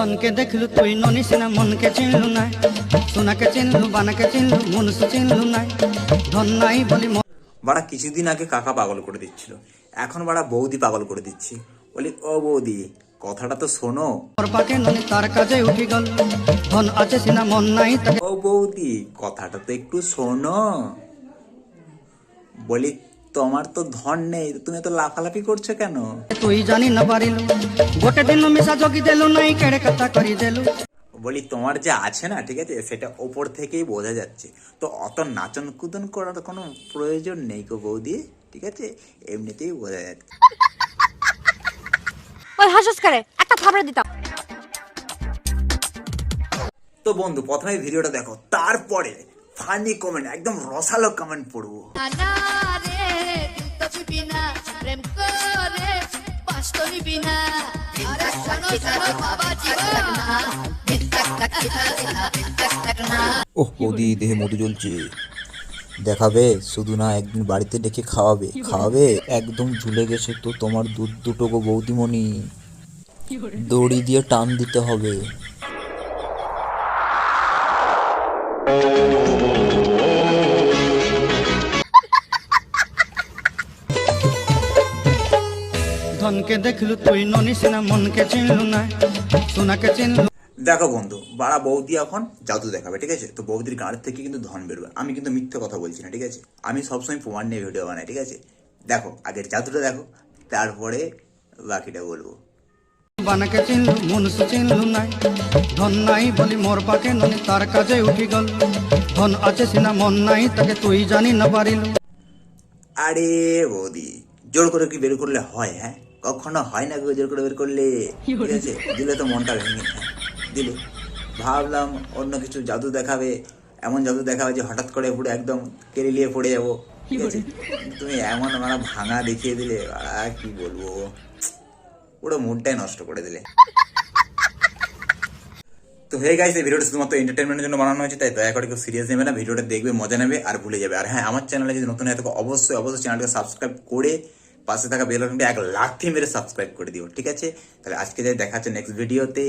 ধনকে দেখলু তুই ননিস না মনকে চিনলু নাই। সোনাকে চিনলু বানাকে চিনলু মনুষ চিনলু নাই। ধন নাই বলি বাড়া কিছুদিন আগে কাকা পাগল করে দিচ্ছিল। এখন বাড়া বৌদি পাগল করে দিচ্ছি। বলি ও বৌদি কথাটা তো শোনো। পাকে ননি তার কাজে উঠি গল। ধন আছে সিনা মন নাই ও বৌদি কথাটা তো একটু শোনো। বলি তোমার তো ধন নেই তুমি তো লাফালাফি করছ কেন? তুই জানি না পারিলু গোটে দিন মিশা জগি দেলু নাই কেড়ে কথা করি দেলু। বলি তোমার যে আছে না ঠিক আছে সেটা ওপর থেকেই বোঝা যাচ্ছে। তো অত নাচন কুদন করার কোনো প্রয়োজন নেই গো বৌদি ঠিক আছে? এমনিতেই বোঝা যাচ্ছে। ওই হাসস করে একটা থাবড়া দিতাম। তো বন্ধু প্রথমে ভিডিওটা দেখো তারপরে ফানি কমেন্ট একদম রসালো কমেন্ট পড়ব। না। না আরে শোনো শোনো বাবা জীবন ওহ বৌদি দেহে মধু জ্বলছে দেখাবে শুধু না একদিন বাড়িতে ডেকে খাওয়াবে খাওয়াবে একদম ঝুলে গেছে তো তোমার দুধ দুটো গো বৌদিমণি দড়ি দিয়ে টান দিতে হবে ধনকে দেখলু তুই ননিস না মনকে চিনলু নাই সোনাকে চিনলু। দেখো বন্ধু বাড়া বৌদি এখন জাদু দেখাবে ঠিক আছে? তো বৌদির গাঁড় থেকে কিন্তু ধন বেরোবে। আমি কিন্তু মিথ্যে কথা বলছি না ঠিক আছে? আমি সবসময় প্রমাণ নিয়ে ভিডিও বানাই ঠিক আছে? দেখো আগের জাদুটা দেখো তারপরে বাকিটা বলব। বানাকে চিনলু মনুষ চিনলু নাই ধন নাই বলি মোর পাকে ননি তার কাজে উঠি গল। ধন আছে সিনা মন নাই তাকে তুই জানি না পারিলু। আরে বৌদি জোর করে কি বের করলে হয় হ্যাঁ? কখনো হয় না গো জোর করে বের করলে? ঠিক আছে দিলে তো মনটা ভেঙে দিলে। ভাবলাম অন্য কিছু জাদু দেখাবে এমন জাদু দেখাবে যে হঠাৎ করে পুরো একদম কেরিলিয়ে পড়ে যাব। ঠিক আছে? তুমি এমন মানে ভাঙা দেখিয়ে দিলে আর কি বলব? পুরো মুডটাই নষ্ট করে দিলে। তো হয়ে গেছে এই ভিডিওটা শুধুমাত্র এন্টারটেনমেন্টের জন্য বানানো হয়েছে তাই দয়া করে কেউ সিরিয়াস নেবে না ভিডিওটা দেখবে মজা নেবে আর ভুলে যাবে। আর হ্যাঁ আমার চ্যানেলে যদি নতুন হয় থাকে অবশ্যই অবশ্যই চ্যানেলটাকে সাবস্ক্রাইব করে পাশে থাকা বেল আইকনটা এক লাথি মেরে সাবস্ক্রাইব করে দিও, ঠিক আছে? তাহলে আজকে যাই দেখা হচ্ছে নেক্সট ভিডিওতে